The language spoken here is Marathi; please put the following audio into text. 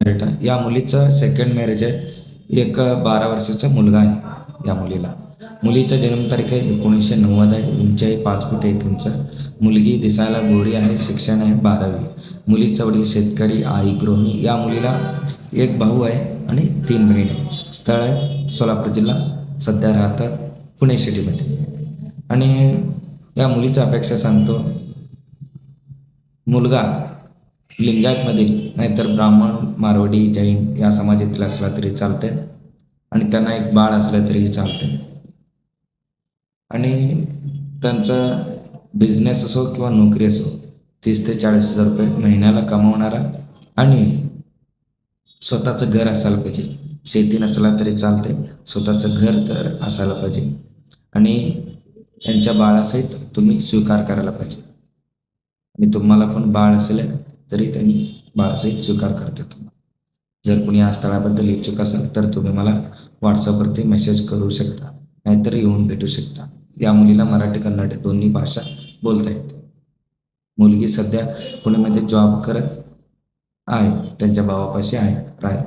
मॅरिड आहे. या मुलीचं सेकंड मॅरेज आहे. एक बारा वर्षाचा मुलगा आहे या मुलीला. मुलीचा जन्मतारीख आहे एकोणीसशे नव्वद आहे. उंची आहे पाच फूट एक इंच मुलगी दिसायला गोरी आहे शिक्षण आहे बारावी. मुलीचा वडील शेतकरी आई गृहिणी. या मुलीला एक भाऊ आहे आणि तीन बहीण आहे. स्थळ आहे सोलापूर जिल्हा सध्या राहतात पुणे सिटीमध्ये. आणि या मुलीच्या अपेक्षा सांगतो मुलगा लिंगायतमध्ये नाहीतर ब्राह्मण मारवाडी जैन या समाजातील असला तरी चालते आणि त्यांना एक बाळ असलं तरीही चालते आणि त्यांचा बिझनेस असो किंवा नोकरी असो तीस ते चाळीस हजार रुपये महिन्याला कमावणारा आणि स्वतःचं घर असायला पाहिजे. शेती नसला तरी चालते स्वतःचं घर तर असायला पाहिजे. आणि यांच्या बाळासहित तुम्ही स्वीकार करायला पाहिजे. आणि तुम्हाला पण बाळ असेल तरी त्यांनी बाळाचा स्वीकार करते तुम्हाला. जर कुणी या स्थळाबद्दल इच्छुक असाल तर तुम्ही मला व्हॉट्सअपवरती मेसेज करू शकता नाहीतर येऊन भेटू शकता. या मुलीला मराठी कन्नड दोन्ही भाषा बोलता येते. मुलगी सध्या पुण्यामध्ये जॉब करत आहे त्यांच्या भावापाशी आहे राहत